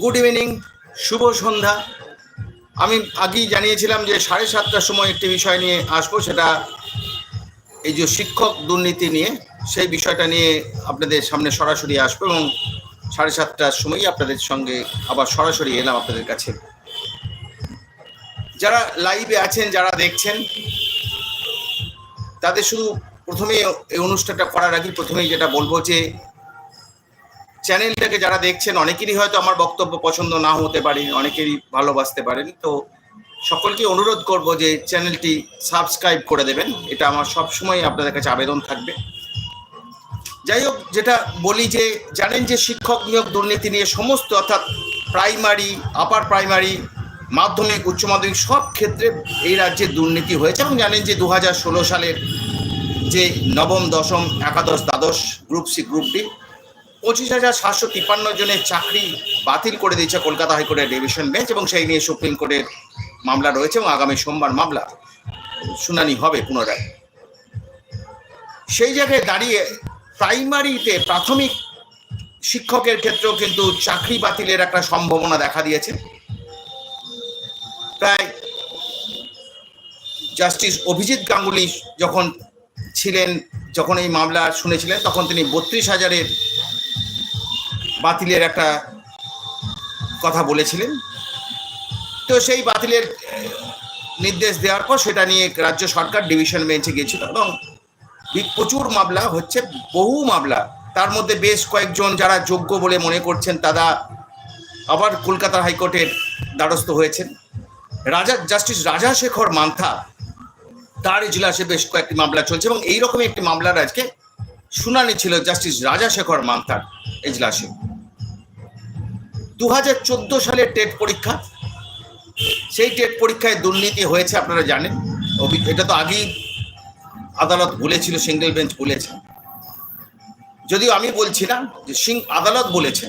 Good evening শুভ সন্ধ্যা। আমি আগেই জানিয়েছিলাম যে সাড়ে সাতটার সময় একটি বিষয় নিয়ে আসব, সেটা এই যে শিক্ষক দুর্নীতি নিয়ে, সেই বিষয়টা নিয়ে আপনাদের সামনে সরাসরি আসব এবং সাড়ে সাতটার সময়ই আপনাদের সঙ্গে আবার সরাসরি এলাম আপনাদের কাছে। যারা লাইভে আছেন, যারা দেখছেন, তাদের শুধু প্রথমে এই অনুষ্ঠানটা করার আগে প্রথমেই যেটা বলব যে চ্যানেলটাকে যারা দেখছেন, অনেকেরই হয়তো আমার বক্তব্য পছন্দ না হতে পারে, অনেকেরই ভালোবাসতে পারেন। তো সকলকে অনুরোধ করব যে চ্যানেলটি সাবস্ক্রাইব করে দেবেন। এটা আমার সবসময় আপনাদের কাছে আবেদন থাকবে। যাই হোক, যেটা বলি যে, জানেন যে শিক্ষক নিয়োগ দুর্নীতি নিয়ে সমস্ত, অর্থাৎ প্রাইমারি আপার প্রাইমারি মাধ্যমিক, উচ্চ মাধ্যমিক, সব ক্ষেত্রে এই রাজ্যে দুর্নীতি হয়েছে এবং জানেন যে দু হাজার ষোলো সালের যে নবম, দশম, একাদশ, দ্বাদশ গ্রুপ সি গ্রুপ ডি পঁচিশ হাজার সাতশো তিপ্পান্ন জনের চাকরি বাতিল করে দিয়েছে কলকাতা হাইকোর্টের ডিভিশন বেঞ্চ এবং সেই নিয়ে সুপ্রিম কোর্টের মামলা রয়েছে এবং আগামী সোমবার মামলা শুনানি হবে পুনরায়। সেই জায়গায় দাঁড়িয়ে প্রাইমারিতে প্রাথমিক শিক্ষকের ক্ষেত্রেও কিন্তু চাকরি বাতিলের একটা সম্ভাবনা দেখা দিয়েছে। প্রায় জাস্টিস অভিজিৎ গাঙ্গুলি যখন ছিলেন, যখন এই মামলা শুনেছিলেন, তখন তিনি বত্রিশ হাজারের বাতিলের একটা কথা বলেছিলেন। তো সেই বাতিলের নির্দেশ দেওয়ার পর সেটা নিয়ে রাজ্য সরকার ডিভিশন বেঞ্চে গিয়েছিল এবং প্রচুর মামলা হচ্ছে, বহু মামলা। তার মধ্যে বেশ কয়েকজন যারা যোগ্য বলে মনে করছেন, তারা আবার কলকাতা হাইকোর্টের দ্বারস্থ হয়েছেন। রাজা, জাস্টিস রাজা শেখর মান্থা, তার ইজলাসে বেশ কয়েকটি মামলা চলছে এবং এইরকমই একটি মামলার আজকে শুনানি ছিল জাস্টিস রাজা শেখর মান্থার এজলাসে দু হাজার চোদ্দ সালের টেট পরীক্ষা। সেই টেট পরীক্ষায় দুর্নীতি হয়েছে, আপনারা জানেন। এটা তো আগেই আদালত বলেছিল, সিঙ্গেল বেঞ্চ বলেছে। যদিও আমি বলছি না যে সিং, আদালত বলেছে।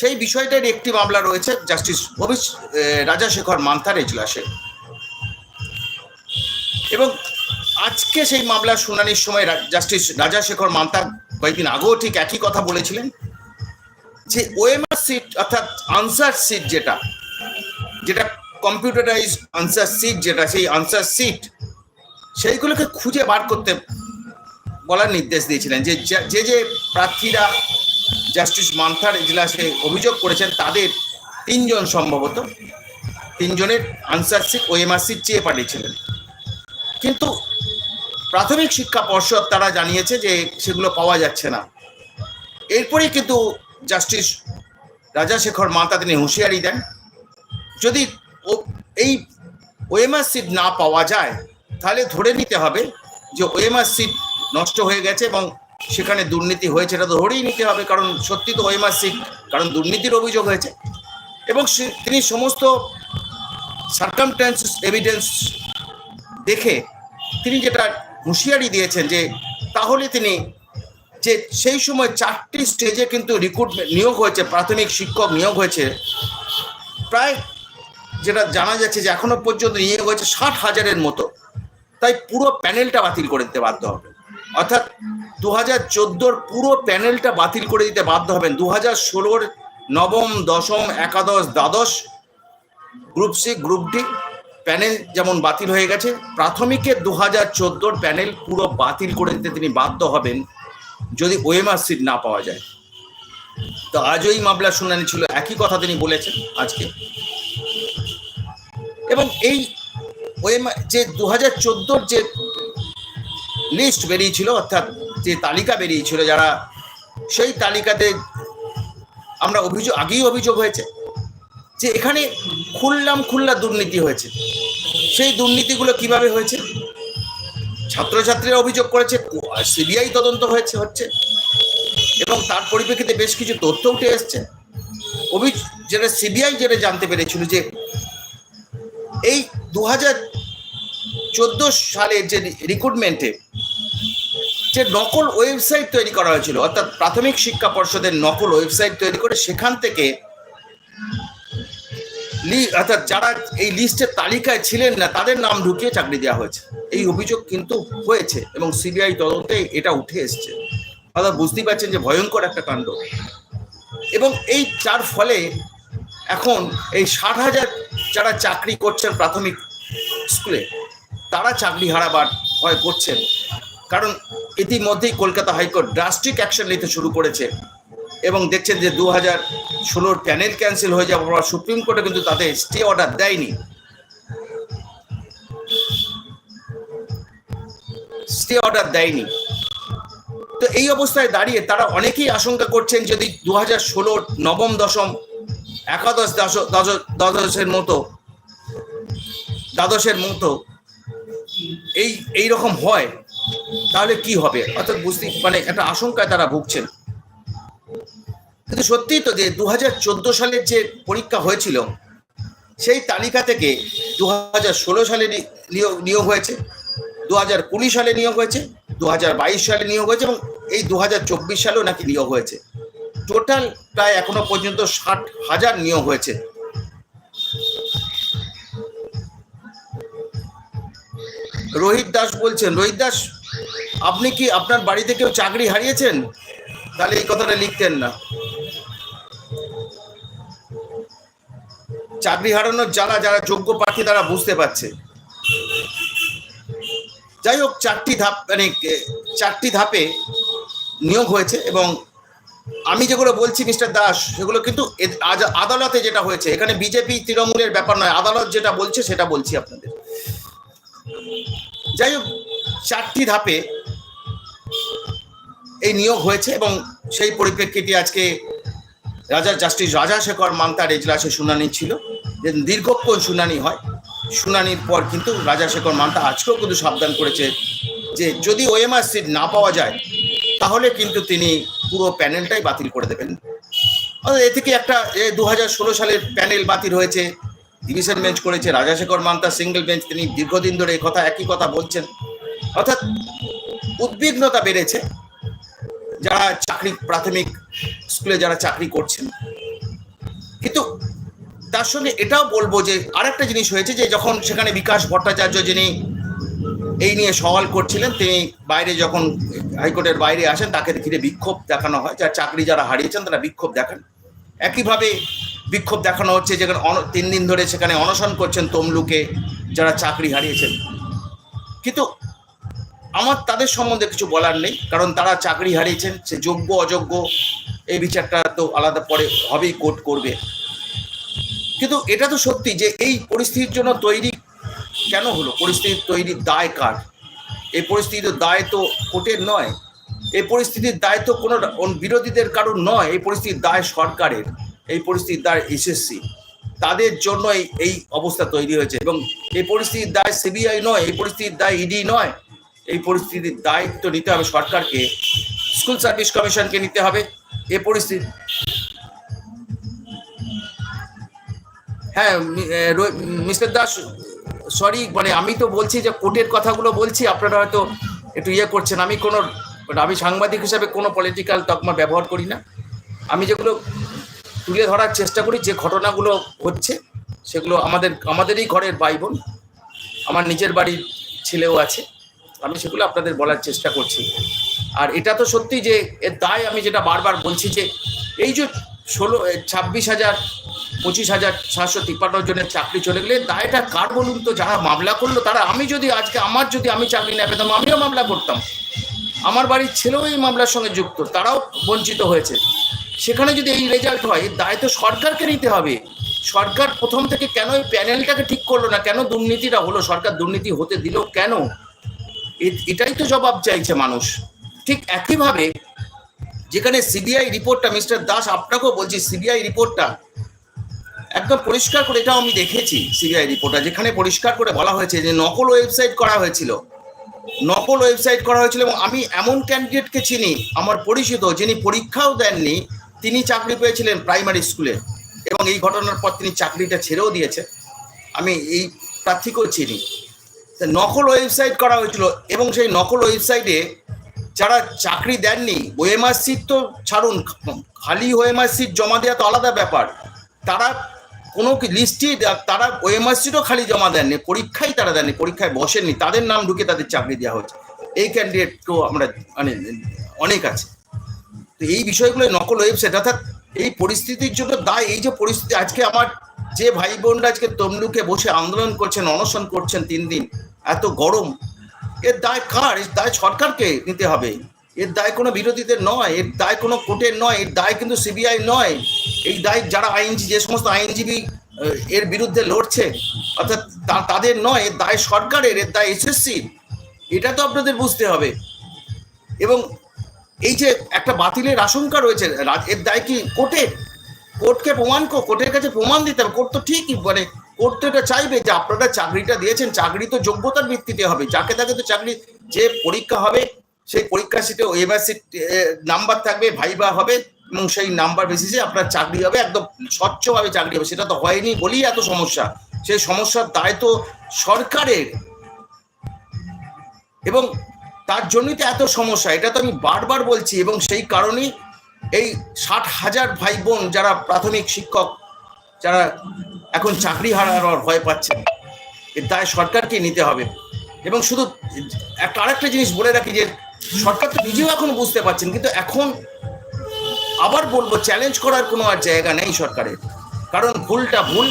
সেই বিষয়টার একটি মামলা রয়েছে, জাস্টিস অভিষ রাজাশেখর মান্থার এজলাসে। এবং আজকে সেই মামলার শুনানির সময় জাস্টিস রাজাশেখর মান্তা কয়েকদিন আগেও ঠিক একই কথা বলেছিলেন। যে ওএমআর সিট অর্থাৎ আনসার সিট যেটা যেটা কম্পিউটারাইজ আনসার সিট যেটা, সেই আনসার সিট সেইগুলোকে খুঁজে বার করতে বলার নির্দেশ দিয়েছিলেন। যে যে যে প্রার্থীরা জাস্টিস মান্থার ইজলাসে অভিযোগ করেছেন, তাদের তিনজন সম্ভবত, তিনজনের আনসার সিট ওএমআর সিট চেয়ে পাঠিয়েছিলেন কিন্তু প্রাথমিক শিক্ষা পর্ষদ তারা জানিয়েছে যে সেগুলো পাওয়া যাচ্ছে না। এরপরেই কিন্তু জাস্টিস রাজাশেখর মাতা তিনি হুঁশিয়ারি দেন। যদি এই ওএমআর সিট না পাওয়া যায়, তাহলে ধরে নিতে হবে যে ওএমআর সিট নষ্ট হয়ে গেছে এবং সেখানে দুর্নীতি হয়েছে, এটা ধরেই নিতে হবে, কারণ সত্যি তো ওএমআর সিট, কারণ দুর্নীতির অভিযোগ হয়েছে। এবং তিনি সমস্ত সার্কামটেন্স এভিডেন্স দেখে তিনি যেটা হুঁশিয়ারি দিয়েছেন যে তাহলে তিনি যে সেই সময় চারটি স্টেজে কিন্তু রিক্রুটমেন্ট নিয়োগ হয়েছে, প্রাথমিক শিক্ষক নিয়োগ হয়েছে। প্রায় যেটা জানা যাচ্ছে যে এখনও পর্যন্ত নিয়োগ হয়েছে ষাট হাজারের মতো। তাই পুরো প্যানেলটা বাতিল করে দিতে বাধ্য হবে। অর্থাৎ দু হাজার চোদ্দোর পুরো প্যানেলটা বাতিল করে দিতে বাধ্য হবেন। দু হাজার ষোলোর নবম, দশম, একাদশ, দ্বাদশ group C group D panel যেমন বাতিল হয়ে গেছে প্রাথমিকের দু হাজার চোদ্দোর প্যানেল পুরো বাতিল করে দিতে তিনি বাধ্য হবেন। যদি ওএমআর সিট না পাওয়া যায়। তো আজও এই মামলার শুনানি ছিল, একই কথা তিনি বলেছেন আজকে। এবং এই যে দু হাজার চোদ্দোর যে লিস্ট বেরিয়েছিল, অর্থাৎ যে তালিকা বেরিয়েছিল যারা, সেই তালিকাতে আমরা অভিযোগ, আগেই অভিযোগ হয়েছে যে এখানে খুললাম খুল্লা দুর্নীতি হয়েছে। সেই দুর্নীতিগুলো কীভাবে হয়েছে? ছাত্রছাত্রীরা অভিযোগ করেছে, সিবিআই তদন্ত হয়েছে, হচ্ছে। এবং তার পরিপ্রেক্ষিতে বেশ কিছু তথ্য উঠে এসছে। অভিযোগ যেটা সিবিআই যেটা জানতে পেরেছিল যে এই দু হাজার চোদ্দ সালের যে রিক্রুটমেন্টে যে নকল ওয়েবসাইট তৈরি করা হয়েছিল, অর্থাৎ প্রাথমিক শিক্ষা পর্ষদের নকল ওয়েবসাইট তৈরি করে সেখান থেকে অর্থাৎ যারা এই লিস্টের তালিকায় ছিলেন না, তাদের নাম ঢুকিয়ে চাকরি দেওয়া হয়েছে। এই অভিযোগ কিন্তু হয়েছে এবং সিবিআই তদন্তে এটা উঠে এসছে। দাদা, বুঝতেই পারছেন যে ভয়ঙ্কর একটা কাণ্ড। এবং এই যার ফলে এখন এই ষাট হাজার যারা চাকরি করছেন প্রাথমিক স্কুলে, তারা চাকরি হারাবার ভয় করছেন। কারণ ইতিমধ্যেই কলকাতা হাইকোর্ট ড্রাস্টিক অ্যাকশন নিতে শুরু করেছে। এবং দেখছেন যে দু হাজার ষোলোর প্যানেল ক্যান্সেল হয়ে যাওয়ার পর সুপ্রিম কোর্টে কিন্তু তাদের স্টে অর্ডার দেয়নি। স্টে অর্ডার দেয়নি। তো এই অবস্থায় দাঁড়িয়ে তারা অনেকেই আশঙ্কা করছেন যদি দু হাজার ষোলোর নবম দশম, একাদশ দশ- দশ- দ্বাদশের মতো দ্বাদশের মতো এই এই রকম হয়, তাহলে কি হবে? অর্থাৎ বুঝতে মানে একটা আশঙ্কায় তারা ভুগছেন। কিন্তু সত্যিই তো যে দু হাজার চোদ্দ সালের যে পরীক্ষা হয়েছিল, সেই তালিকা থেকে দু হাজার ষোলো সালে নিয়োগ হয়েছে দু হাজার কুড়ি সালে নিয়োগ হয়েছে দু হাজার বাইশ সালে নিয়োগ হয়েছে এবং এই দু হাজার চব্বিশ সালেও নাকি নিয়োগ হয়েছে। টোটাল প্রায় এখনও পর্যন্ত ষাট হাজার নিয়োগ হয়েছে। রোহিত দাস বলছেন, রোহিত দাস, আপনি কি আপনার বাড়িতে কেউ চাকরি হারিয়েছেন? তাহলে এই কথাটা লিখতেন না। চাকরি হারানোর যারা যারা যোগ্য প্রার্থী, তারা বুঝতে পারছে। যাই হোক, চারটি ধাপ মানে চারটি ধাপে নিয়োগ হয়েছে এবং আমি যেগুলো বলছি, মিস্টার দাস, সেগুলো কিন্তু আদালতে যেটা হয়েছে, এখানে বিজেপি তৃণমূলের ব্যাপার নয়, আদালত যেটা বলছে, সেটা বলছি আপনাদের। যাই হোক, চারটি ধাপে এই নিয়োগ হয়েছে এবং সেই পরিপ্রেক্ষিতে আজকে রাজা জাস্টিস রাজাশেখর মান্তার এজলাসে শুনানি ছিল। যে দীর্ঘক্ষণ শুনানি হয়। শুনানির পর কিন্তু রাজাশেখর মান্তা আজকেও কিন্তু সাবধান করেছে যে যদি ওএমআর সিট না পাওয়া যায়, তাহলে কিন্তু তিনি পুরো প্যানেলটাই বাতিল করে দেবেন। এ থেকে একটা দু হাজার ষোলো সালের প্যানেল বাতিল হয়েছে। ডিভিশন বেঞ্চ করেছে রাজাশেখর মান্তা সিঙ্গেল বেঞ্চ, তিনি দীর্ঘদিন ধরে কথা, একই কথা বলছেন। অর্থাৎ উদ্বিগ্নতা বেড়েছে। যারা চাকরি, প্রাথমিক স্কুলে যারা চাকরি করছেন। কিন্তু তার সঙ্গে এটাও বলব যে আরেকটা জিনিস হয়েছে যে যখন সেখানে বিকাশ ভট্টাচার্য যিনি এই নিয়ে সওয়াল করছিলেন, তিনি বাইরে যখন হাইকোর্টের বাইরে আসেন, তাকে ঘিরে বিক্ষোভ দেখানো হয়। যার চাকরি যারা হারিয়েছেন, তারা বিক্ষোভ দেখান। একইভাবে বিক্ষোভ দেখানো হচ্ছে যেখানে তিন দিন ধরে সেখানে অনশন করছেন তমলুকে যারা চাকরি হারিয়েছেন। কিন্তু আমার তাদের সম্বন্ধে কিছু বলার নেই, কারণ তারা চাকরি হারিয়েছেন, সে যোগ্য, অযোগ্য, এই বিচারটা তো আলাদা পরে হবেই, কোর্ট করবে। কিন্তু এটা তো সত্যি যে এই পরিস্থিতির জন্য তৈরি কেন হলো? পরিস্থিতির তৈরির দায় কার? এই পরিস্থিতির দায় তো কোর্টের নয়। এই পরিস্থিতির দায় তো কোনো বিরোধীদের কারণ নয়, এই পরিস্থিতির দায় সরকারের, এই পরিস্থিতির দায় এসএসসি। তাদের জন্য এই অবস্থা তৈরি হয়েছে এবং এই পরিস্থিতির দায় সিবিআই নয়, এই পরিস্থিতির দায় ইডি নয়। এই পরিস্থিতির দায়িত্ব নিতে হবে সরকারকে, স্কুল সার্ভিস কমিশনকে নিতে হবে। এ পরিস্থিতি হ্যাঁ মিস্টার দাস, সরি মানে আমি তো বলছি যে কোর্টের কথাগুলো বলছি, আপনারা হয়তো একটু ইয়ে করছেন। আমি কোনো আমি সাংবাদিক হিসাবে কোনো পলিটিক্যাল তকমা ব্যবহার করি না। আমি যেগুলো তুলে ধরার চেষ্টা করি, যে ঘটনাগুলো হচ্ছে, সেগুলো আমাদের আমাদেরই ঘরের ভাই বোন, আমার নিজের বাড়ির ছেলেও আছে। আমি সেগুলো আপনাদের বলার চেষ্টা করছি। আর এটা তো সত্যি যে, এর দায় আমি যেটা বারবার বলছি যে, এই যে ষোলো ছাব্বিশ হাজার, পঁচিশ হাজার, সাতশো তিপ্পান্ন জনের চাকরি চলে গেলে দায়টা কার বলুন তো? যারা মামলা করল তারা, আমি যদি আজকে, আমার যদি আমি চাকরি না পেতাম, আমিও মামলা করতাম। আমার বাড়ির ছেলেও এই মামলার সঙ্গে যুক্ত, তারাও বঞ্চিত হয়েছে। সেখানে যদি এই রেজাল্ট হয় দায় তো সরকারকে নিতে হবে। সরকার প্রথম থেকে কেন এই প্যানেলটাকে ঠিক করল না? কেন দুর্নীতিটা হলো? সরকার দুর্নীতি হতে দিল কেন? এটাই তো জবাব চাইছে মানুষ। ঠিক একইভাবে যেখানে সিবিআই রিপোর্টটা, মিস্টার দাস, আপনাকেও বলছি, সিবিআই রিপোর্টটা একদম পরিষ্কার করে, এটাও আমি দেখেছি সিবিআই রিপোর্টটা, যেখানে পরিষ্কার করে বলা হয়েছে যে নকল ওয়েবসাইট করা হয়েছিল। নকল ওয়েবসাইট করা হয়েছিল এবং আমি এমন ক্যান্ডিডেটকে চিনি, আমার পরিচিত, যিনি পরীক্ষাও দেননি, তিনি চাকরি পেয়েছিলেন প্রাইমারি স্কুলে এবং এই ঘটনার পর তিনি চাকরিটা ছেড়েও দিয়েছে আমি এই প্রার্থীকেও চিনি। নকল ওয়েবসাইট করা হয়েছিল এবং সেই নকল ওয়েবসাইটে যারা চাকরি দেননি, ওএমআর সিট তো ছাড়ুন, খালি ওএমআর সিট জমা দেওয়া তো আলাদা ব্যাপার। তারা কোনো কি লিস্টই তারা ওএমআর সিটও খালি জমা দেননি, পরীক্ষাই তারা দেননি, পরীক্ষায় বসেননি, তাদের নাম ঢুকে তাদের চাকরি দেওয়া হয়েছে। এই ক্যান্ডিডেটকেও আমরা মানে অনেক আছে। তো এই বিষয়গুলো নকল ওয়েবসাইট অর্থাৎ এই পরিস্থিতির জন্য দায়, এই যে পরিস্থিতি, আজকে আমার যে ভাই বোনরা আজকে তমলুকে বসে আন্দোলন করছেন, অনশন করছেন তিন দিন এত গরম। এর দায় কার? এর দায় সরকারকে নিতে হবে। এর দায় কোনো বিরোধীদের নয়, এর দায় কোনো কোর্টের নয়, এর দায় কিন্তু সিবিআই নয়। এই দায় যারা আইনজীবী, যে সমস্ত আইনজীবী এর বিরুদ্ধে লড়ছে, অর্থাৎ তাদের নয়, এর দায় সরকারের, এর দায় এসএসসি এটা তো আপনাদের বুঝতে হবে। এবং এই যে একটা বাতিলের আশঙ্কা রয়েছে এর দায় কি কোর্টের? কোর্টকে প্রমাণ কোর্টের কাছে প্রমাণ দিতে হবে। কোর্ট তো ঠিকই মানে কোর্ট তো এটা চাইবে যে আপনারা চাকরিটা দিয়েছেন, চাকরি তো যোগ্যতার ভিত্তিতে হবে। যাকে তাকে তো চাকরি, যে পরীক্ষা হবে, সেই পরীক্ষা সিটে এবার সিট নাম্বার থাকবে ভাইবা হবে, এবং সেই নাম্বার বেসিসে আপনার চাকরি হবে, একদম স্বচ্ছভাবে চাকরি হবে। সেটা তো হয়নি বলেই এত সমস্যা। সেই সমস্যার দায় তো সরকারের। এবং তার জন্যই তো এত সমস্যা, এটা তো আমি বারবার বলছি, এবং সেই কারণেই এই ষাট হাজার ভাই বোন যারা প্রাথমিক শিক্ষক যারা এখন চাকরি হারানোর ভয় পাচ্ছেন এর দায় সরকারকে নিতে হবে। এবং শুধু একটা আরেকটা জিনিস বলে রাখি যে, সরকার তো নিজেও এখন বুঝতে পারছেন, কিন্তু এখন আবার বলব চ্যালেঞ্জ করার কোনো আর জায়গা নেই সরকারের। কারণ ভুলটা ভুল।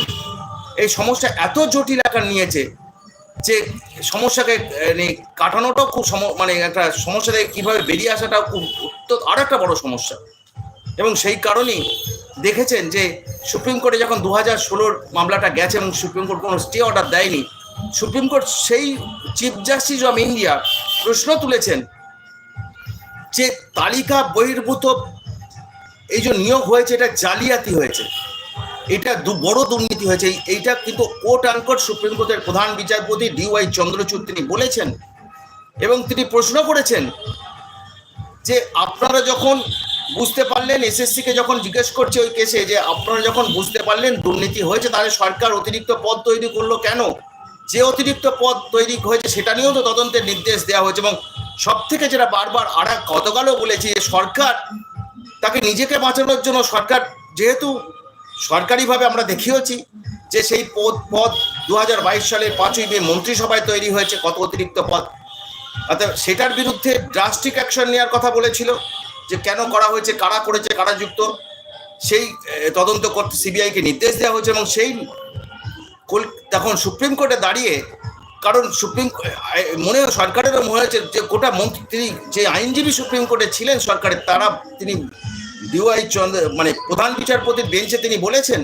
এই সমস্যা এত জটিল আকার নিয়েছে যে, সমস্যাকে কাটানোটাও খুব মানে একটা সমস্যা থেকে কীভাবে বেরিয়ে আসাটাও খুব তো আর একটা বড় সমস্যা। এবং সেই কারণেই দেখেছেন যে সুপ্রিম কোর্টে যখন দু হাজার ষোলোর মামলাটা গেছে এবং সুপ্রিম কোর্ট কোনো স্টে অর্ডার দেয়নি, সুপ্রিম কোর্ট সেই চিফ জাস্টিস অফ ইন্ডিয়া প্রশ্ন তুলেছেন যে তালিকা বহির্ভূত এই যে নিয়োগ হয়েছে, এটা জালিয়াতি হয়েছে, এটা দু- বড় দুর্নীতি হয়েছে এইটা কিন্তু কোর্ট আনকোর্ট সুপ্রিম কোর্টের প্রধান বিচারপতি ডিওয়াই চন্দ্রচূড় তিনি বলেছেন এবং তিনি প্রশ্ন করেছেন যে আপনারা যখন বুঝতে পারলেন এসএসসি কে যখন জিজ্ঞেস করছে ওই কেসে যে আপনারা যখন বুঝতে পারলেন দুর্নীতি হয়েছে, তাহলে সরকার অতিরিক্ত পদ তৈরি করল কেন? যে অতিরিক্ত পদ তৈরি হয়েছে সেটা নিয়েও তো তদন্তের নির্দেশ দেওয়া হয়েছে এবং সব থেকে যেটা বারবার আর এক গতকালও বলেছি যে সরকার তাকে নিজেকে বাঁচানোর জন্য সরকার যেহেতু সরকারিভাবে আমরা দেখিয়েছি যে সেই পদ পদ দু হাজার বাইশ সালের পাঁচই মে মন্ত্রিসভায় তৈরি হয়েছে কত অতিরিক্ত পদ। অর্থাৎ সেটার বিরুদ্ধে ড্রাস্টিক অ্যাকশন নেওয়ার কথা বলেছিল। যে কেন করা হয়েছে, কারা করেছে, কারা যুক্ত, সেই তদন্ত করতে সিবিআইকে নির্দেশ দেওয়া হয়েছে এবং সেই তখন সুপ্রিম কোর্টে দাঁড়িয়ে, কারণ সুপ্রিম মনে হয় সরকারেরও মনে হয়েছে যে গোটা মন্ত্রী, তিনি যে আইনজীবী সুপ্রিম কোর্টে ছিলেন সরকারের, তারা তিনি ডিওয়াই চন্দ্র মানে প্রধান বিচারপতির বেঞ্চে তিনি বলেছেন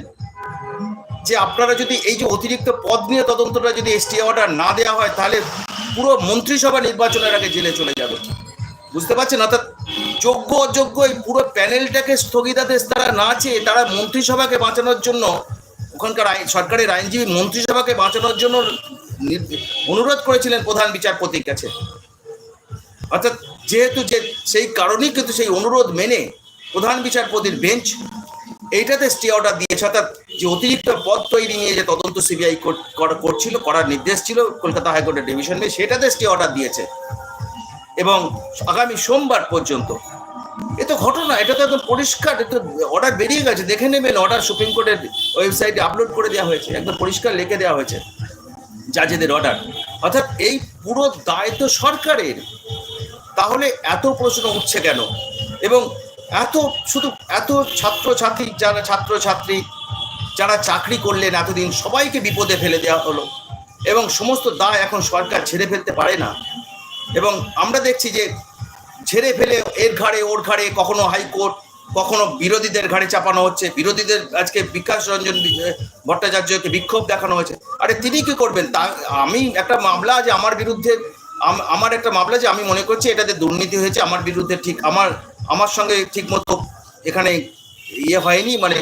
যে আপনারা যদি এই যে অতিরিক্ত পদ নিয়ে তদন্তটা যদি এসটি অর্ডার না দেওয়া হয়, তাহলে পুরো মন্ত্রিসভা নির্বাচনের আগে জেলে চলে যাবে। বুঝতে পারছেন? অর্থাৎ যোগ্য অযোগ্য এই পুরো প্যানেলটাকে স্থগিতাদেশ তারা না চেয়ে তারা মন্ত্রিসভাকে বাঁচানোর জন্য ওখানকার আইন সরকারের আইনজীবী মন্ত্রিসভাকে বাঁচানোর জন্য অনুরোধ করেছিলেন প্রধান বিচারপতির কাছে। অর্থাৎ যেহেতু যে সেই কারণেই কিন্তু সেই অনুরোধ মেনে প্রধান বিচারপতির বেঞ্চ এইটাতে স্টে অর্ডার দিয়েছে। অর্থাৎ যে অতিরিক্ত পদ তৈরি নিয়ে যে তদন্ত সিবিআই করছিল, করার নির্দেশ ছিল, কলকাতা হাইকোর্টের ডিভিশন বেঞ্চ সেটাতে স্টে অর্ডার দিয়েছে। এবং আগামী সোমবার পর্যন্ত এ তো ঘটনা, এটা তো একদম পরিষ্কার এটা অর্ডার বেরিয়ে গেছে, দেখে নেবেন অর্ডার সুপ্রিম কোর্টের ওয়েবসাইটে আপলোড করে দেওয়া হয়েছে, একদম পরিষ্কার লিখে দেওয়া হয়েছে জাজেদের অর্ডার অর্থাৎ এই পুরো দায় তো সরকারের, তাহলে এত প্রশ্ন উঠছে কেন? এবং এত শুধু এত ছাত্র ছাত্রী যারা ছাত্র ছাত্রী যারা চাকরি করলেন এতদিন, সবাইকে বিপদে ফেলে দেওয়া হলো। এবং সমস্ত দায় এখন সরকার ছেড়ে ফেলতে পারে না। এবং আমরা দেখছি যে ঝেড়ে ফেলে এর ঘাড়ে, ওর ঘাড়ে, কখনো হাইকোর্ট কখনো বিরোধীদের ঘাড়ে চাপানো হচ্ছে। বিরোধীদের আজকে বিকাশ রঞ্জন ভট্টাচার্যকে বিক্ষোভ দেখানো হয়েছে। আরে তিনি কি করবেন? তা, আমি একটা মামলা যে আমার বিরুদ্ধে আমার একটা মামলা যে আমি মনে করছি এটাতে দুর্নীতি হয়েছে, আমার বিরুদ্ধে ঠিক, আমার আমার সঙ্গে ঠিক মতো এখানে ইয়ে হয়নি মানে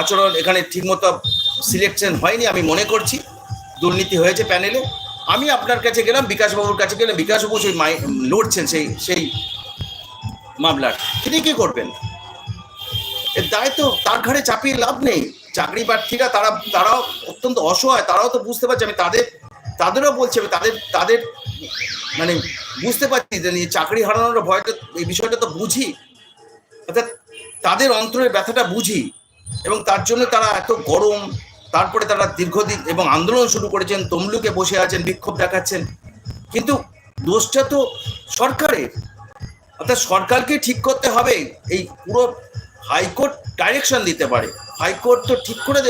আচরণ এখানে ঠিক মতো সিলেকশন হয়নি আমি মনে করছি। দুর্নীতি হয়েছে প্যানেলে আমি আপনার কাছে গেলাম, বিকাশবাবুর কাছে গেলাম, বিকাশবাবু সেই মাই লড়ছেন সেই সেই মামলার। তিনি কি করবেন? এর দায় তো তার ঘাড়ে চাপিয়ে লাভ নেই। চাকরি প্রার্থীরা তারা তারাও অত্যন্ত অসহায়, তারাও তো বুঝতে পারছে, আমি তাদের তাদেরও বলছি, আমি তাদের তাদের মানে বুঝতে পারছি যে চাকরি হারানোর ভয়টা এই বিষয়টা তো বুঝি। অর্থাৎ তাদের অন্তরের ব্যথাটা বুঝি। এবং তার জন্য তারা এত গরম তারপরে তারা দীর্ঘদিন এবং আন্দোলন শুরু করেছেন, তমলুকে বসে আছেন, বিক্ষোভ দেখাচ্ছেন। কিন্তু দোষটা তো সরকারের, অর্থাৎ সরকারকে ঠিক করতে হবে, এই পুরো হাইকোর্ট ডাইরেকশন দিতে পারে। হাইকোর্ট তো ঠিক করে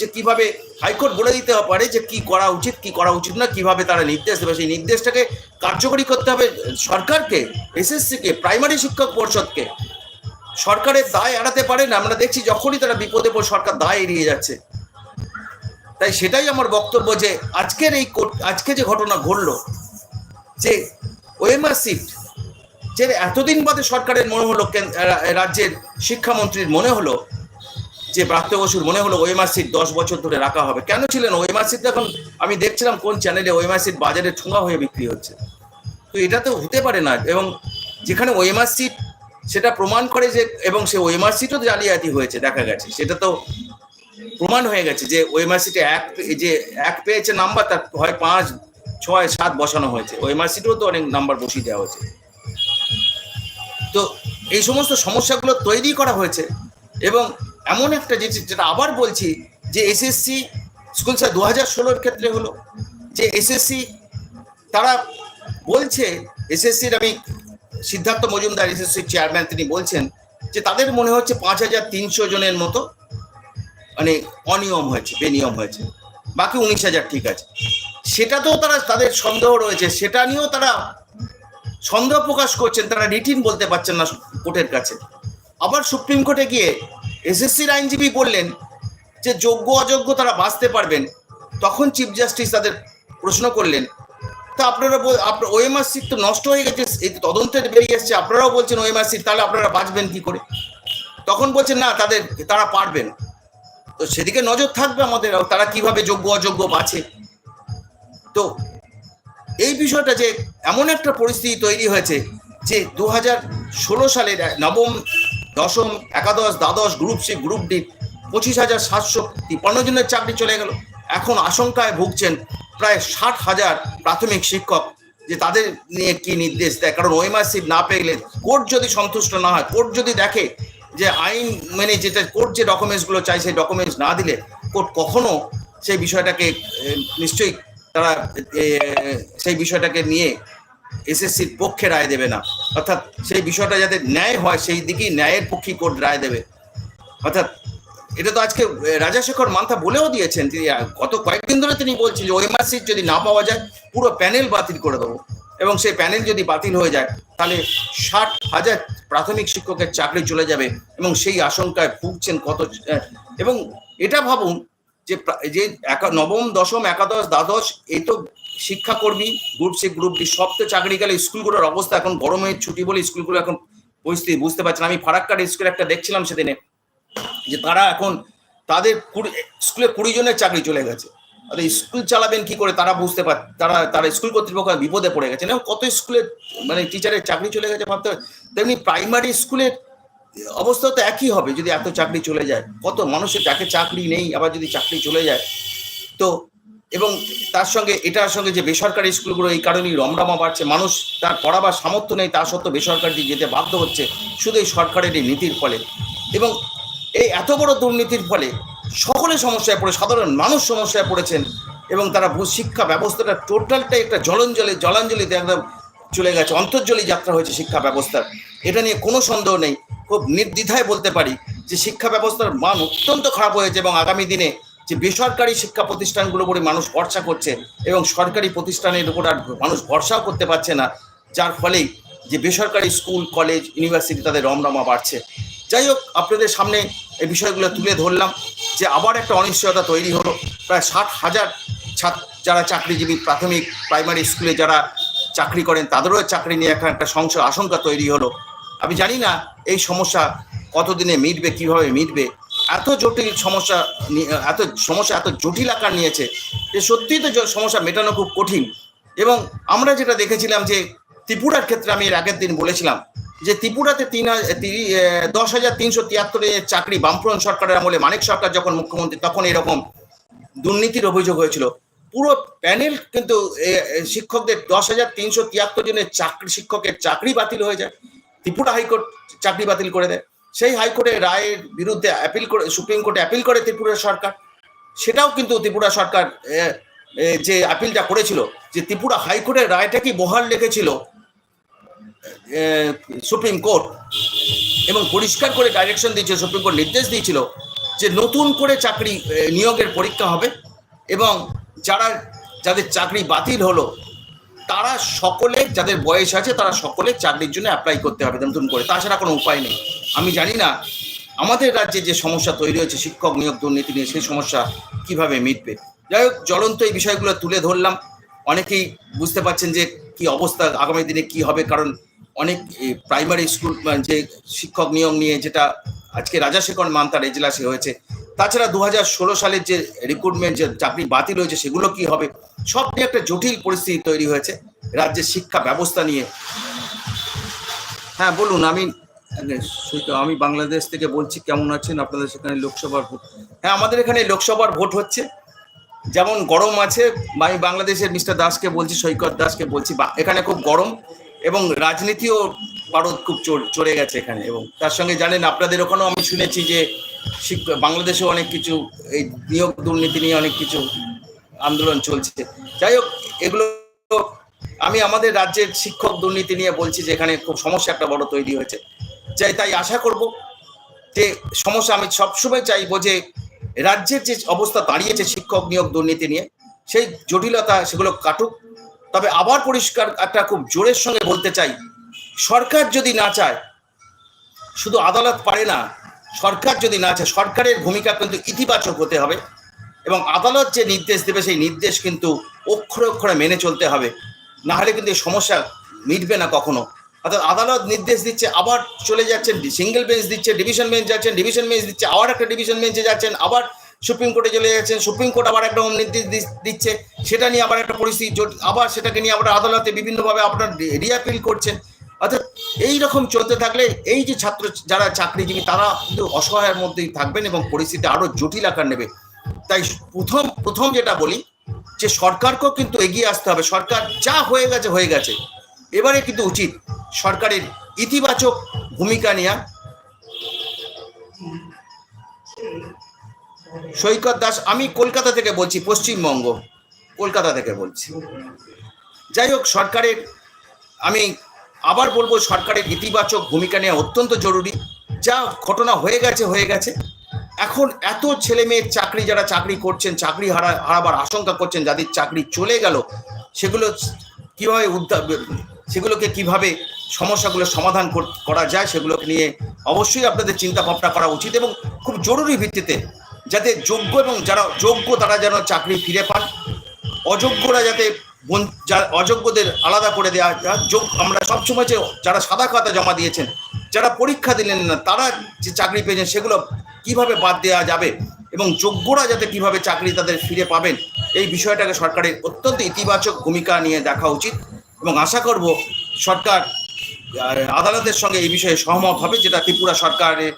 যে কীভাবে হাইকোর্ট বলে দিতে পারে যে কি করা উচিত, কি করা উচিত না, কীভাবে তারা নির্দেশ দেবে। সেই নির্দেশটাকে কার্যকরী করতে হবে সরকারকে, এসএসসিকে, প্রাইমারি শিক্ষক পরিষদকে। সরকারের দায় এড়াতে পারে না, আমরা দেখছি যখনই তারা বিপদে পড়ে সরকার দায় এড়িয়ে যাচ্ছে। তাই সেটাই আমার বক্তব্য যে আজকের এই আজকে যে ঘটনা ঘটলো, যে ওএমআর সিট যে এতদিন বাদে সরকারের মনে হলো রাজ্যের শিক্ষামন্ত্রীর মনে হলো, যে প্রাপ্ত বসুর মনে হলো ওএমআর সিট দশ বছর ধরে রাখা হবে। কেন ছিলেন ওএমআর সিট এখন আমি দেখছিলাম কোন চ্যানেলে ওএমআর সিট বাজারে ঠুঙা হয়ে বিক্রি হচ্ছে। তো এটা তো হতে পারে না, এবং যেখানে ওএমআর সিট সেটা প্রমাণ করে যে, এবং সে ওএমআর সিটও জালিয়াতি হয়েছে, দেখা গেছে। সেটা তো প্রমাণ হয়ে গেছে যে ওএমআর সিটে এক যে এক পেয়েছে নাম্বার, তার হয় পাঁচ, ছয়, সাত বসানো হয়েছে। ওএমআর সিটেও তো অনেক নাম্বার বসিয়ে দেওয়া হয়েছে। তো এই সমস্ত সমস্যাগুলো তৈরি করা হয়েছে। এবং এমন একটা জিনিস, যেটা আবার বলছি যে এসএসসি স্কুল স্যার দু হাজার ষোলোর ক্ষেত্রে হলো, যে এসএসসি তারা বলছে এসএসসির আমি সিদ্ধার্থ মজুমদার এসএসসির চেয়ারম্যান তিনি বলছেন যে তাদের মনে হচ্ছে পাঁচ হাজার তিনশো জনের মতো মানে অনিয়ম হয়েছে, বেনিয়ম হয়েছে। বাকি উনিশ হাজার ঠিক আছে। সেটাতেও তারা তাদের সন্দেহ রয়েছে, সেটা নিয়েও তারা সন্দেহ প্রকাশ করছেন, তারা রিটিন বলতে পারছেন না কোর্টের কাছে। আবার সুপ্রিম কোর্টে গিয়ে এসএসসির আইনজীবী বললেন যে যোগ্য অযোগ্য তারা বাঁচতে পারবেন। তখন চিফ জাস্টিস তাদের প্রশ্ন করলেন। তা আপনারা আপনার ওএমআর সিট তো নষ্ট হয়ে গেছে, এই তদন্তের বেরিয়ে এসছে, আপনারাও বলছেন ওএমআর সিট তাহলে আপনারা বাঁচবেন কি করে? তখন বলছেন, না, তাদের, তারা পারবেন। তো সেদিকে নজর থাকবে আমাদের তারা কীভাবে যোগ্য, অযোগ্য বাঁচে তো এই বিষয়টা যে এমন একটা পরিস্থিতি তৈরি হয়েছে যে দু হাজার ষোলো সালের নবম, দশম, একাদশ, দ্বাদশ গ্রুপ সি গ্রুপ ডি পঁচিশ হাজার সাতশো তিপ্পান্ন জনের চাকরি চলে গেল। এখন আশঙ্কায় ভুগছেন প্রায় ষাট হাজার প্রাথমিক শিক্ষক যে তাদের নিয়ে কি নির্দেশ দেয়। কারণ ওএমআরসি না পেলে কোর্ট যদি সন্তুষ্ট না হয়, কোর্ট যদি দেখে যে আইন মেনে যেটা কোর্ট যে ডকুমেন্টসগুলো চাই সেই ডকুমেন্টস না দিলে কোর্ট কখনো সেই বিষয়টাকে নিশ্চয়ই তারা সেই বিষয়টাকে নিয়ে এসএসসির পক্ষে রায় দেবে না। অর্থাৎ সেই বিষয়টা যাতে ন্যায় হয়, সেই দিকেই ন্যায়ের পক্ষেই কোর্ট রায় দেবে। অর্থাৎ এটা তো আজকে রাজাশেখর মান্থা বলেও দিয়েছেন, তিনি গত কয়েকদিন ধরে তিনি বলছেন যে সিট যদি না পাওয়া যায়, পুরো প্যানেল বাতিল করে দেবো। এবং সেই প্যানেল যদি বাতিল হয়ে যায় তাহলে ষাট হাজার প্রাথমিক শিক্ষকের চাকরি চলে যাবে এবং সেই আশঙ্কায় ভুগছেন কত আহ, এবং এটা ভাবুন যে যে নবম দশম একাদশ দ্বাদশ এই তো শিক্ষাকর্মী গ্রুপ সি গ্রুপ ডি সব তো চাকরি গেলে স্কুলগুলোর অবস্থা এখন গরমের ছুটি বলে স্কুলগুলো এখন পরিস্থিতি বুঝতে পারছেন আমি ফারাক্কার স্কুল একটা দেখছিলাম সেদিনে যে তারা এখন তাদের স্কুলে কুড়ি জনের চাকরি চলে গেছে। আর স্কুল চালাবেন কি করে? তারা বুঝতে পার, তারা তারা স্কুল কর্তৃপক্ষ বিপদে পড়ে গেছে। না কত স্কুলের মানে টিচারের চাকরি চলে গেছে ভাবতে। তেমনি প্রাইমারি স্কুলের অবস্থা তো একই হবে, যদি এত চাকরি চলে যায়। কত মানুষের, যাকে চাকরি নেই, আবার যদি চাকরি চলে যায়। তো, এবং তার সঙ্গে, এটার সঙ্গে যে বেসরকারি স্কুলগুলো, এই কারণেই রমরমা বাড়ছে। মানুষ তার পড়াবার সামর্থ্য নেই, তা সত্ত্বেও বেসরকারি যেতে বাধ্য হচ্ছে। শুধু এই সরকারের এই নীতির ফলে। এবং এই এত বড় দুর্নীতির ফলে সকলে সমস্যায় পড়ে, সাধারণ মানুষ সমস্যায় পড়েছেন এবং তারা শিক্ষা ব্যবস্থাটা টোটালটাই একটা জলঞ্জলি, জলাঞ্জলিতে একদম চলে গেছে, অন্তর্জলি যাত্রা হয়েছে শিক্ষা ব্যবস্থার। এটা নিয়ে কোনো সন্দেহ নেই, খুব নির্দ্বিধায় বলতে পারি যে শিক্ষা ব্যবস্থার মান অত্যন্ত খারাপ হয়েছে এবং আগামী দিনে যে বেসরকারি শিক্ষা প্রতিষ্ঠানগুলো উপরে মানুষ ভরসা করছে এবং সরকারি প্রতিষ্ঠানের উপর আর মানুষ ভরসাও করতে পারছে না, যার ফলেই যে বেসরকারি স্কুল, কলেজ, ইউনিভার্সিটি তাদের রমরমা বাড়ছে। যাই হোক, আপনাদের সামনে এই বিষয়গুলো তুলে ধরলাম যে আবার একটা অনিশ্চয়তা তৈরি হলো। প্রায় ষাট হাজার ছাত্র যারা চাকরিজীবী প্রাথমিক, প্রাইমারি স্কুলে যারা চাকরি করেন, তাদেরও চাকরি নিয়ে এখন একটা সংশয়, আশঙ্কা তৈরি হলো। আমি জানি না এই সমস্যা কতদিনে মিটবে, কীভাবে মিটবে। এত জটিল সমস্যা এত সমস্যা এত জটিল আকার নিয়েছে যে সত্যিই তো সমস্যা মেটানো খুব কঠিন। এবং আমরা যেটা দেখেছিলাম যে ত্রিপুরার ক্ষেত্রে আমি এর আগের দিন বলেছিলাম যে ত্রিপুরাতে তিন দশ হাজার তিনশো তিয়াত্তরের চাকরি বামফ্রন্ট সরকারের আমলে মানিক সরকার যখন মুখ্যমন্ত্রী, তখন এরকম দুর্নীতির অভিযোগ হয়েছিল। পুরো প্যানেল কিন্তু শিক্ষকদের দশ হাজার তিনশো তিয়াত্তর জনের চাকরি, শিক্ষকের চাকরি বাতিল হয়ে যায়। ত্রিপুরা হাইকোর্ট চাকরি বাতিল করে দেয়। সেই হাইকোর্টের রায়ের বিরুদ্ধে অ্যাপিল করে, সুপ্রিম কোর্টে অ্যাপিল করে ত্রিপুরা সরকার। সেটাও কিন্তু ত্রিপুরা সরকার যে অ্যাপিলটা করেছিল, যে ত্রিপুরা হাইকোর্টের রায়টা কি বহাল রেখেছিল সুপ্রিম কোর্ট এবং পরিষ্কার করে ডাইরেকশন দিয়েছিল সুপ্রিম কোর্ট নির্দেশ দিয়েছিল যে নতুন করে চাকরি নিয়োগের পরীক্ষা হবে এবং যারা, যাদের চাকরি বাতিল হলো, তারা সকলে, যাদের বয়স আছে, তারা সকলে চাকরির জন্য অ্যাপ্লাই করতে হবে নতুন করে। তাছাড়া কোনো উপায় নেই। আমি জানি না, আমাদের রাজ্যে যে সমস্যা তৈরি হয়েছে, শিক্ষক নিয়োগ দুর্নীতি নিয়ে, সেই সমস্যা কীভাবে মিটবে? যাই হোক, জ্বলন্ত এই বিষয়গুলো তুলে ধরলাম। অনেকেই বুঝতে পারছেন যে কি অবস্থা, আগামী দিনে কি হবে, কারণ অনেক প্রাইমারি স্কুল যে শিক্ষক নিয়োগ নিয়ে যেটা আজকে রাজাশেখর মান্তার এজলাসে হয়েছে। তাছাড়া দু হাজার ষোলো সালের যে রিক্রুটমেন্ট যে চাকরি বাতিল হয়েছে, সেগুলো কি হবে? সব নিয়ে একটা জটিল পরিস্থিতি তৈরি হয়েছে রাজ্যের শিক্ষা ব্যবস্থা নিয়ে। হ্যাঁ বলুন, আমি আমি বাংলাদেশ থেকে বলছি, কেমন আছেন আপনাদের সেখানে লোকসভার ভোট? হ্যাঁ আমাদের এখানে লোকসভার ভোট হচ্ছে। যেমন গরম আছে, আমি বাংলাদেশের মিস্টার দাসকে বলছি, সৈকত দাসকে বলছি এখানে খুব গরম। এবং রাজনীতিও ভারত খুব চড়- গেছে এখানে। এবং তার সঙ্গে জানেন, আপনাদের ওখানেও আমি শুনেছি যে বাংলাদেশে অনেক কিছু, এই নিয়োগ দুর্নীতি নিয়ে অনেক কিছু আন্দোলন চলছে। যাই হোক, এগুলো আমি আমাদের রাজ্যের শিক্ষক দুর্নীতি নিয়ে বলছি যে এখানে খুব সমস্যা একটা বড় তৈরি হয়েছে। যাই, তাই আশা করব যে সমস্যা আমি সবসময় চাইব যে রাজ্যের যে অবস্থা দাঁড়িয়েছে শিক্ষক নিয়োগ দুর্নীতি নিয়ে, সেই জটিলতা সেগুলো কাটুক। তবে আবার পরিষ্কার একটা খুব জোরের সঙ্গে বলতে চাই, সরকার যদি না চায়, শুধু আদালত পারে না, সরকার যদি না চায়, সরকারের ভূমিকা কিন্তু ইতিবাচক হতে হবে এবং আদালত যে নির্দেশ দেবে সেই নির্দেশ কিন্তু অক্ষরে অক্ষরে মেনে চলতে হবে। না হলে কিন্তু এই সমস্যা মিটবে না কখনো। অর্থাৎ আদালত নির্দেশ দিচ্ছে, আবার চলে যাচ্ছেন সিঙ্গেল বেঞ্চ দিচ্ছে ডিভিশন বেঞ্চ যাচ্ছেন ডিভিশন বেঞ্চ দিচ্ছে, আবার একটা ডিভিশন বেঞ্চে যাচ্ছেন, আবার সুপ্রিম কোর্টে চলে যাচ্ছেন সুপ্রিম কোর্ট আবার একটা নির্দেশ দিচ্ছে, সেটা নিয়ে আবার একটা পরিস্থিতি আবার সেটাকে নিয়ে আবার আদালতে বিভিন্নভাবে আপনার রিয়াপিল করছেন। অর্থাৎ এই রকম চলতে থাকলে এই যে ছাত্র যারা চাকরিজীবী, তারা কিন্তু অসহায়ের মধ্যেই থাকবেন এবং পরিস্থিতি আরও জটিল আকার নেবে। তাই প্রথম প্রথম যেটা বলি, যে সরকারকেও কিন্তু এগিয়ে আসতে হবে। সরকার যা হয়ে গেছে হয়ে গেছে। এবারে কিন্তু উচিত সরকারের ইতিবাচক ভূমিকা নেওয়া সৈকত দাস, আমি কলকাতা থেকে বলছি, পশ্চিমবঙ্গ। কলকাতা থেকে বলছি। যাই হোক, সরকারের, আমি আবার বলব, সরকারের ইতিবাচক ভূমিকা নেওয়া অত্যন্ত জরুরি। যা ঘটনা হয়ে গেছে হয়ে গেছে। এখন এত ছেলে মেয়ের চাকরি, যারা চাকরি করছেন, চাকরি হারা, হারাবার আশঙ্কা করছেন, যাদের চাকরি চলে গেল, সেগুলো কীভাবে উদ্ধার, সেগুলোকে কীভাবে সমস্যাগুলো সমাধান করা যায়, সেগুলোকে নিয়ে অবশ্যই আপনাদের চিন্তা ভাবনা করা উচিত এবং খুব জরুরি ভিত্তিতে যাতে যোগ্য এবং যারা যোগ্য তারা যেন চাকরি ফিরে পান। অযোগ্যরা যাতে অযোগ্যদের আলাদা করে দেওয়া যোগ- আমরা সবসময় যে যারা সাদা খাতা জমা দিয়েছেন, যারা পরীক্ষা দিলেন না, তারা যে চাকরি পেয়েছেন, সেগুলো কীভাবে বাদ দেওয়া যাবে এবং যোগ্যরা যাতে কীভাবে চাকরি তাদের ফিরে পাবেন, এই বিষয়টাকে সরকারের অত্যন্ত ইতিবাচক ভূমিকা নিয়ে দেখা উচিত। এবং আশা করব সরকার আদালতের সঙ্গে এই বিষয়ে সহমত হবে, যেটা ত্রিপুরা সরকারের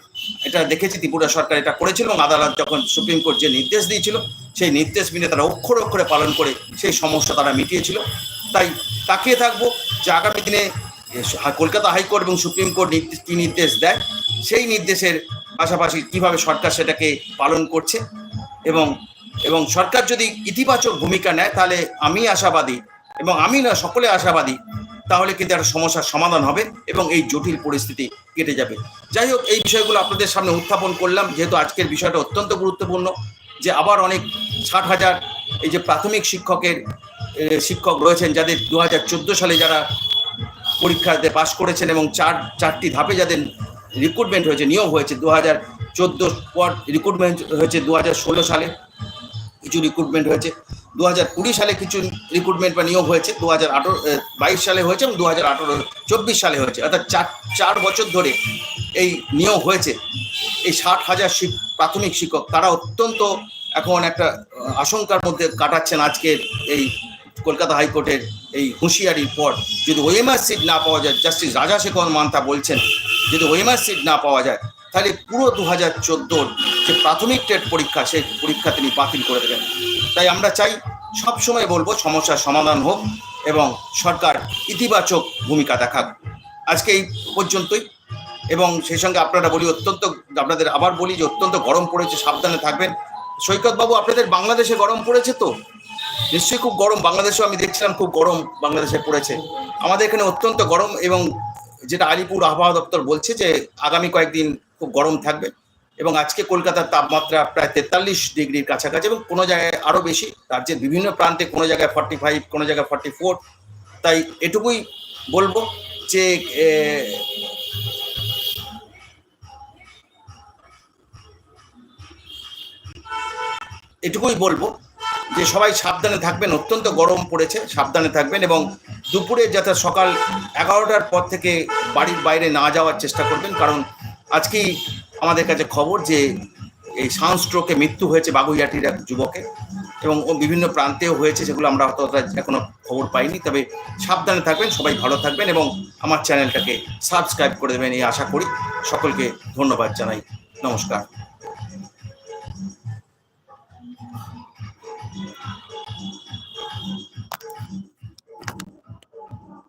এটা দেখেছি, ত্রিপুরা সরকার এটা করেছিল এবং আদালত যখন সুপ্রিম কোর্ট যে নির্দেশ দিয়েছিল, সেই নির্দেশ মেনে তারা অক্ষর অক্ষরে পালন করে সেই সমস্যা তারা মিটিয়েছিল। তাই তাকিয়ে থাকব যে আগামী দিনে কলকাতা হাইকোর্ট এবং সুপ্রিম কোর্ট নির্দেশ- কি নির্দেশ দেয়, সেই নির্দেশের পাশাপাশি কীভাবে সরকার সেটাকে পালন করছে এবং এবং সরকার যদি ইতিবাচক ভূমিকা নেয়, তাহলে আমি আশাবাদী এবং আমি না, সকলে আশাবাদী তাহলে কিন্তু একটা সমস্যার সমাধান হবে এবং এই জটিল পরিস্থিতি কেটে যাবে। যাই হোক, এই বিষয়গুলো আপনাদের সামনে উত্থাপন করলাম, যেহেতু আজকের বিষয়টা অত্যন্ত গুরুত্বপূর্ণ যে আবার অনেক ষাট হাজার এই যে প্রাথমিক শিক্ষকের শিক্ষক রয়েছেন যাদের দু হাজার চোদ্দ সালে যারা পরীক্ষাতে পাশ করেছেন এবং চার, চারটি ধাপে যাদের রিক্রুটমেন্ট হয়েছে, নিয়োগ হয়েছে দু হাজার চোদ্দ পর রিক্রুটমেন্ট হয়েছে দু হাজার ষোলো সালে। কিছু রিক্রুটমেন্ট হয়েছে। দু হাজার কুড়ি সালে কিছু রিক্রুটমেন্ট বা নিয়োগ হয়েছে দু হাজার আঠারো বাইশ সালে হয়েছে এবং দু হাজার আঠারো, চব্বিশ সালে হয়েছে। অর্থাৎ চার চার বছর ধরে এই নিয়োগ হয়েছে। এই ষাট হাজার প্রাথমিক শিক্ষক, তারা অত্যন্ত এখন একটা আশঙ্কার মধ্যে কাটাচ্ছেন আজকের এই কলকাতা হাইকোর্টের এই হুঁশিয়ারির পর। যদি ওএমআর সিট না পাওয়া যায়, জাস্টিস রাজাশেখর মান্তা বলছেন, যদি ওএমআর সিট না পাওয়া যায় তাহলে পুরো দু হাজার চোদ্দোর যে প্রাথমিক টেট পরীক্ষা, সেই পরীক্ষা তিনি বাতিল করে দেবেন। তাই আমরা চাই সব সময় বলব সমস্যার সমাধান হোক এবং সরকার ইতিবাচক ভূমিকা দেখাক। আজকে এই পর্যন্তই। এবং সেই সঙ্গে আপনারা বলি অত্যন্ত, আপনাদের আবার বলি যে অত্যন্ত গরম পড়েছে, সাবধানে থাকবেন। সৈকতবাবু আপনাদের বাংলাদেশে গরম পড়েছে তো? নিশ্চয়ই খুব গরম। বাংলাদেশেও আমি দেখছিলাম খুব গরম বাংলাদেশে পড়েছে। আমাদের এখানে অত্যন্ত গরম এবং যেটা আলিপুর আবহাওয়া দপ্তর বলছে যে আগামী কয়েকদিন খুব গরম থাকবে এবং আজকে কলকাতার তাপমাত্রা প্রায় তেতাল্লিশ ডিগ্রির কাছাকাছি এবং কোনো জায়গায় আরও বেশি। রাজ্যের বিভিন্ন প্রান্তে কোনো জায়গায় ফর্টি ফাইভ কোনো জায়গায় ফর্টি ফোর তাই এটুকুই বলব যে এটুকুই বলব যে সবাই সাবধানে থাকবেন, অত্যন্ত গরম পড়েছে, সাবধানে থাকবেন এবং দুপুরে যাতে সকাল এগারোটার পর থেকে বাড়ির বাইরে না যাওয়ার চেষ্টা করবেন, কারণ আজকেই আমাদের কাছে খবর যে এই সাউন্ডস্ট্রোকে মৃত্যু হয়েছে বাগুইয়াটির এক যুবকের এবং বিভিন্ন প্রান্তেও হয়েছে সেগুলো আমরা হয়তো এখনও খবর পাইনি। তবে সাবধানে থাকবেন, সবাই ভালো থাকবেন এবং আমার চ্যানেলটাকে সাবস্ক্রাইব করে দেবেন এই আশা করি। সকলকে ধন্যবাদ জানাই। নমস্কার।